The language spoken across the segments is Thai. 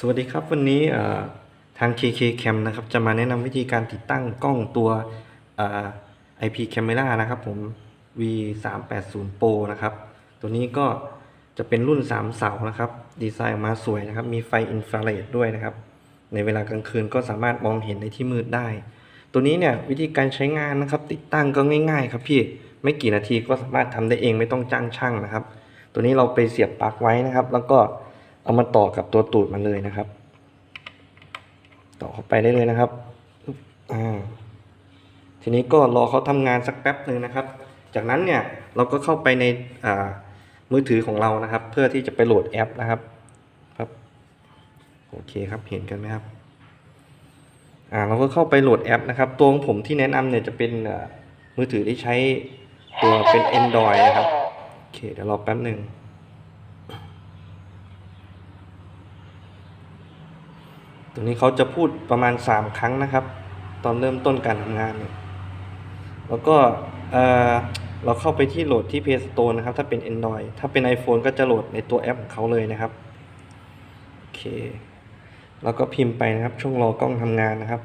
สวัสดีครับวันนี้ทาง KK Cam นะครับจะมาแนะนำวิธีการติดตั้งกล้องตัว IP Camera นะครับผม V 3 8 0 Pro นะครับ ตัวนี้ก็จะเป็นรุ่น 3 เสานะครับ ดีไซน์ออกมาสวยนะครับ มีไฟอินฟราเรดด้วยนะครับ ในเวลากลางคืนก็สามารถมองเห็นในที่มืดได้ ตัวนี้เนี่ยวิธีการใช้งานนะครับ ติดตั้งก็ง่ายๆ ครับพี่ไม่กี่นาทีก็สามารถทำได้เองไม่ต้องจ้างช่างนะครับ ตัวนี้เราไปเสียบปลั๊กไว้นะครับ แล้วก็ เอามาต่อกับตัวตูดมันเลยนะครับ ต่อเข้าไปได้เลยนะครับอ่าทีนี้ก็รอเขาทำงานสักแป๊บหนึ่งนะครับ จากนั้นเนี่ยเราก็เข้าไปในมือถือของเรานะครับ เพื่อที่จะไปโหลดแอปนะครับครับโอเคครับเห็นกันไหมครับอ่าเราก็เข้าไปโหลดแอปนะครับ ตัวของผมที่แนะนำเนี่ยจะเป็นมือถือที่ใช้ตัวเป็น Android นะครับโอเคเดี๋ยวรอแป๊บหนึ่ง ตรงนี้เขาจะพูดประมาณ 3 ครั้งนะครับ ตอนเริ่มต้นการทำงานเนี่ยแล้วก็เอ่อเราเข้าไปที่โหลดที่ Play Store นะครับ ถ้าเป็น Android ถ้าเป็น iPhone ก็จะโหลดในตัวแอปของเขาเลยนะครับโอเคแล้วก็พิมพ์ไปนะครับ ช่วงรอกล้องทำงานนะครับ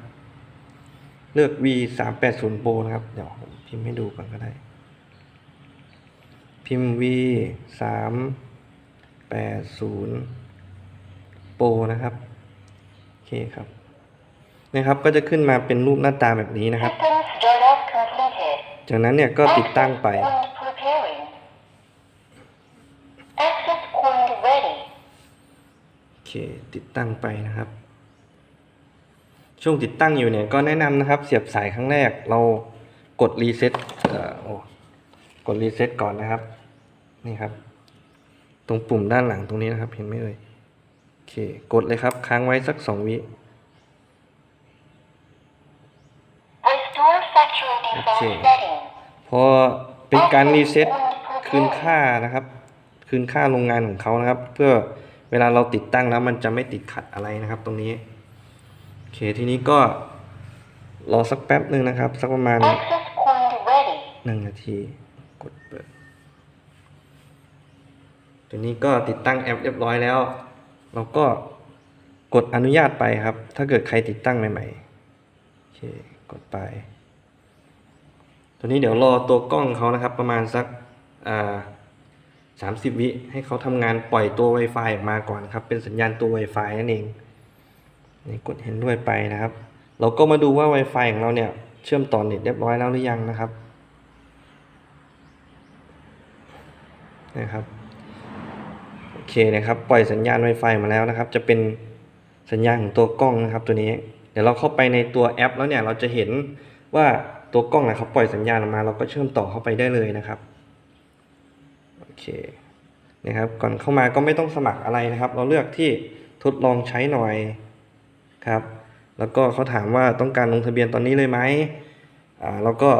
เลือก V 3 8 0 Pro นะครับ เดี๋ยวผมพิมพ์ให้ดูก่อนก็ได้ พิมพ์ V 3 8 0 Pro นะครับ เคครับ นะครับก็จะขึ้นมาเป็นรูปหน้าตาแบบนี้นะครับ จากนั้นเนี่ยก็ติดตั้งไป โอเค ติดตั้งไปนะครับ ช่วงติดตั้งอยู่เนี่ยก็แนะนำนะครับ เสียบสายครั้งแรกเรากดรีเซ็ตโอ้กดรีเซ็ตก่อนนะครับ นี่ครับ ตรงปุ่มด้านหลังตรงนี้นะครับ เห็นไหมเอ่ย เค กดเลยครับ ค้างไว้สักสองวิ Restore factory default Okay. พอเป็นการรีเซ็ตคืนค่านะครับ คืนค่าโรงงานของเขานะครับ เพื่อเวลาเราติดตั้งแล้วมันจะไม่ติดขัดอะไรนะครับ ตรงนี้ โอเค ทีนี้ก็รอสักแป๊บหนึ่งนะครับ สักประมาณหนึ่งนาที กดเปิด ตัวนี้ก็ติดตั้งแอปเรียบร้อยแล้ว เราก็กดอนุญาตไปครับ ถ้าเกิดใครติดตั้งใหม่ๆโอเคกดไป ตัวนี้เดี๋ยวรอตัวกล้องเขานะครับ ประมาณสักอ่าสามสิบวิให้เขาทำงานปล่อยตัว Wi-Fi ออกมาก่อนครับ เป็นสัญญาณตัว Wi-Fi นั่นเองนี่กดเห็นด้วยไปนะครับ เราก็มาดูว่า Wi-Fi ของเราเนี่ย เชื่อมต่อเน็ตเรียบร้อยแล้วหรือยังนะครับนะครับ เคนะครับ ปล่อยสัญญาณ Wi-Fi มาแล้วนะครับ จะเป็นสัญญาณของตัวกล้องนะครับตัวนี้ เดี๋ยวเราเข้าไปในตัวแอป แล้วเนี่ยเราจะเห็นว่าตัวกล้องนะเขาปล่อยสัญญาณออกมา เราก็เชื่อมต่อเข้าไปได้เลยนะครับโอเคนะครับก่อนเข้ามาก็ไม่ต้องสมัครอะไรนะครับ เราเลือกที่ทดลองใช้หน่อยครับ แล้วก็เขาถามว่าต้องการลงทะเบียนตอนนี้เลยไหมอ่าแล้วก็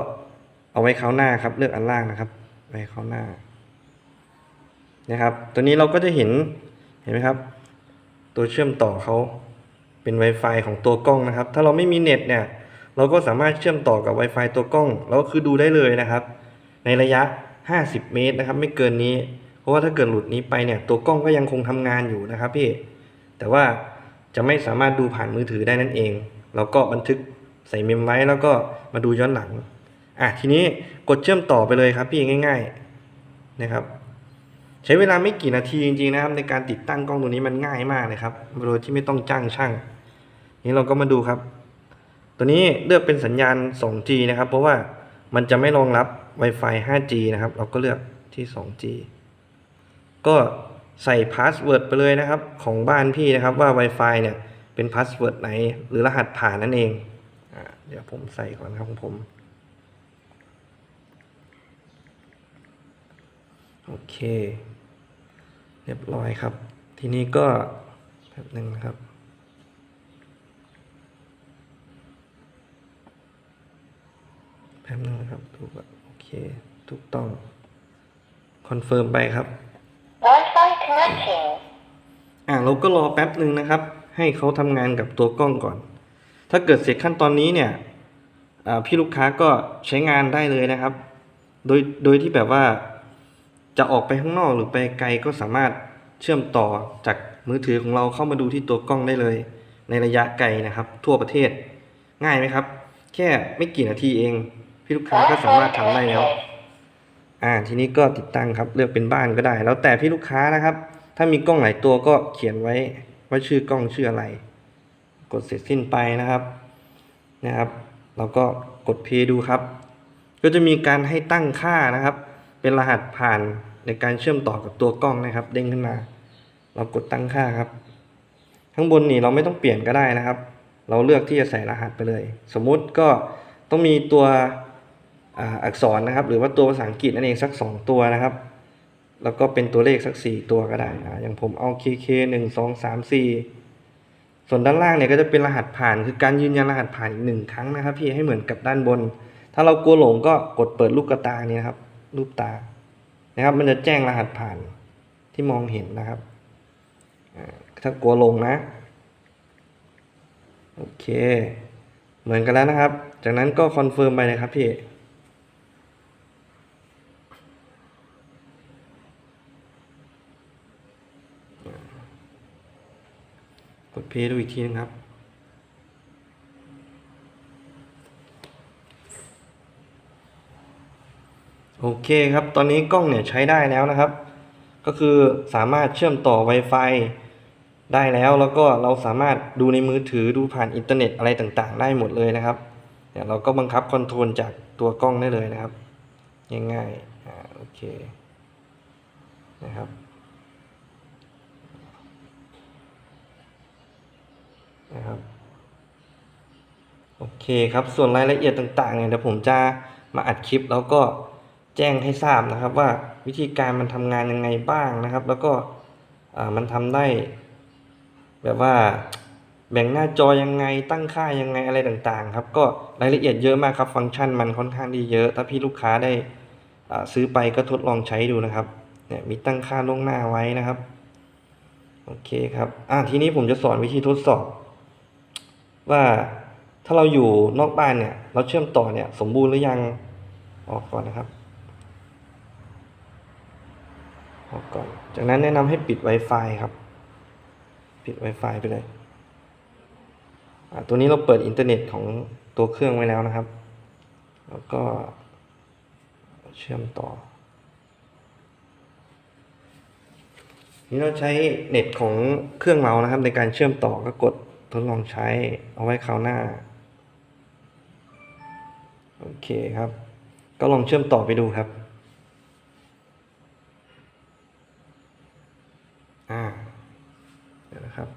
เอาไว้คราวหน้าครับ เลือกอันล่างนะครับไว้คราวหน้า นะครับ ตัวนี้เราก็จะเห็นเห็นไหมครับ ตัวเชื่อมต่อเขาเป็น Wi-Fi ของตัวกล้องนะครับ ถ้าเราไม่มีเน็ตเนี่ย เราก็สามารถเชื่อมต่อกับ Wi-Fi ตัวกล้อง แล้วก็คือดูได้เลยนะครับ ในระยะ 50 เมตรนะครับ ไม่เกินนี้ เพราะว่าถ้าเกิดหลุดนี้ไปเนี่ย ตัวกล้องก็ยังคงทำงานอยู่นะครับพี่ แต่ว่าจะไม่สามารถดูผ่านมือถือได้นั่นเอง เราก็บันทึกใส่เมมไว้แล้วก็มาดูย้อนหลัง อะทีนี้กดเชื่อมต่อไปเลยครับพี่ง่าย ๆนะครับ ใช้เวลาไม่กี่นาทีจริงๆนะครับในการติดตั้งกล้องตัวนี้มันง่ายมากเลยครับโดยที่ไม่ต้องจ้างช่างนี้เราก็มาดูครับ ตัวนี้เลือกเป็นสัญญาณ 2G นะครับ เพราะว่ามันจะไม่รองรับ Wi-Fi 5G นะครับ เราก็เลือกที่ 2G ก็ใส่พาสเวิร์ดไปเลยนะครับ ของบ้านพี่นะครับว่า Wi-Fi เนี่ยเป็นพาสเวิร์ดไหน หรือรหัสผ่านนั่นเองอเดี๋ยวผมใส่ก่อนครับของผม โอเค เรียบร้อยครับ ทีนี้ก็แป๊บหนึ่งนะครับ แป๊บหนึงนะครับถูกอะโอเค ถูกต้อง คอนเฟิร์มไปครับ Wi-Fi connecting. อ่าเราก็รอแป๊บหนึ่งนะครับ ให้เขาทำงานกับตัวกล้องก่อน ถ้าเกิดเสร็จขั้นตอนนี้เนี่ยอ่าพี่ลูกค้าก็ใช้งานได้เลยนะครับ โดย โดยที่แบบว่า จะออกไปข้างนอกหรือไปไกลก็สามารถเชื่อมต่อจากมือถือของเราเข้ามาดูที่ตัวกล้องได้เลย ในระยะไกลนะครับ ทั่วประเทศ ง่ายไหมครับ แค่ไม่กี่นาทีเอง พี่ลูกค้าก็สามารถทำได้แล้วอ่าทีนี้ก็ติดตั้งครับเลือกเป็นบ้านก็ได้ แล้วแต่พี่ลูกค้านะครับ ถ้ามีกล้องหลายตัวก็เขียนไว้ว่าชื่อกล้องชื่ออะไร กดเสร็จสิ้นไปนะครับนะครับ เราก็กดเพย์ดูครับ ก็จะมีการให้ตั้งค่านะครับ เป็นรหัสผ่านในการเชื่อมต่อกับตัวกล้องนะครับ เด้งขึ้นมา เรากดตั้งค่าครับ ข้างบนนี่เราไม่ต้องเปลี่ยนก็ได้นะครับ เราเลือกที่จะใส่รหัสไปเลย สมมุติก็ต้องมีตัวอักษรนะครับ หรือว่าตัวภาษาอังกฤษนั่นเองสัก 2 ตัวนะครับ แล้วก็เป็นตัวเลขสัก 4 ตัวก็ได้อ่าอย่างผมเอา KK 1 2 3 4 ส่วนด้านล่างเนี่ยก็จะเป็นรหัสผ่าน คือการยืนยันรหัสผ่านอีกหนึ่งครั้งนะครับ พี่ให้เหมือนกับด้านบน ถ้าเรากลัวหลงก็กดเปิดลูกกระตานี่นะครับ รูปตานะครับ มันจะแจ้งรหัสผ่านที่มองเห็นนะครับถ้ากลัวลงนะโอเค เหมือนกันแล้วนะครับ จากนั้นก็คอนเฟิร์มไปเลยครับพี่กดเพย์ดูอีกทีนึงครับ เคครับ ตอนนี้กล้องเนี่ยใช้ได้แล้วนะครับ ก็คือสามารถเชื่อมต่อ Wi-Fi ได้แล้วแล้วก็เราสามารถดูในมือถือดูผ่านอินเทอร์เน็ตอะไรต่างๆ ได้หมดเลยนะครับเดี๋ยวเราก็บังคับคอนโทรลจากตัวกล้องได้เลยนะครับง่ายๆอ่าโอเคนะครับนะครับโอเคครับส่วนรายละเอียดต่างๆเนี่ยเดี๋ยวผมจะมาอัดคลิปแล้วก็ แจ้งให้ทราบนะครับว่าวิธีการมันทำงานยังไงบ้างนะครับ แล้วก็มันทำได้ แบบว่าแบ่งหน้าจอยังไงตั้งค่ายังไงอะไรต่างๆ ครับ ก็รายละเอียดเยอะมากครับ ฟังก์ชันมันค่อนข้างดีเยอะ ถ้าพี่ลูกค้าได้ซื้อไปก็ทดลองใช้ดูนะครับเนี่ยมีตั้งค่าล่วงหน้าไว้นะครับโอเคครับอ่าทีนี้ผมจะสอนวิธีทดสอบ ว่าถ้าเราอยู่นอกบ้านเนี่ย เราเชื่อมต่อเนี่ย สมบูรณ์หรือยังออกก่อนนะครับ ออกก่อน จากนั้นแนะนำให้ปิด Wi-Fi ครับ ปิด Wi-Fi ไปเลยตัวนี้เราเปิดอินเทอร์เน็ตของตัวเครื่องไว้แล้วนะครับ แล้วก็เชื่อมต่อ นี่เราใช้เน็ตของเครื่องเรานะครับ ในการเชื่อมต่อก็กดทดลองใช้เอาไว้คราวหน้า โอเคครับ ก็ลองเชื่อมต่อไปดูครับ อ่าเดี๋ยวนะครับ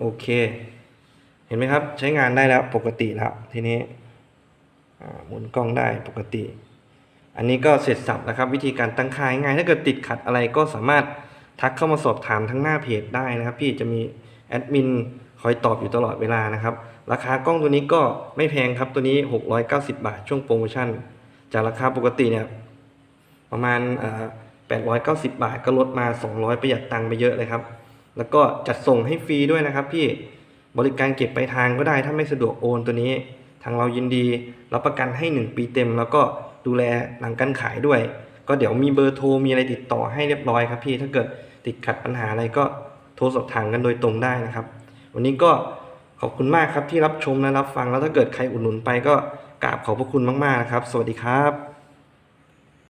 โอเค เห็นไหมครับ ใช้งานได้แล้วปกติแล้วทีนี้หมุนกล้องได้ปกติ อันนี้ก็เสร็จสับแล้วครับ วิธีการตั้งค่าง่ายถ้าเกิดติดขัดอะไรก็สามารถทักเข้ามาสอบถามทั้งหน้าเพจได้นะครับ พี่จะมีแอดมินคอยตอบอยู่ตลอดเวลานะครับ ราคากล้องตัวนี้ก็ไม่แพงครับตัวนี้ 690 บาทช่วงโปรโมชั่น จากราคาปกติเนี่ยประมาณอ่อ 890 บาทก็ลดมา 200 ประหยัดตังค์ไปเยอะเลยครับ แล้วก็จัดส่งให้ฟรีด้วยนะครับพี่บริการเก็บไปลายทางก็ได้ถ้าไม่สะดวกโอนตัวนี้ ทางเรายินดีรับประกันให้ 1 ปีเต็ม แล้วก็ดูแลหลังการขายด้วย ก็เดี๋ยวมีเบอร์โทรมีอะไรติดต่อให้เรียบร้อยครับพี่ถ้าเกิดติดขัดปัญหาอะไรก็โทรสอบถามกันโดยตรงได้นะครับ วันนี้ก็ขอบคุณมากครับที่รับชมและรับฟังแล้วถ้าเกิดใครอุดหนุนไปก็กราบขอบพระคุณมากๆนะครับ สวัสดีครับ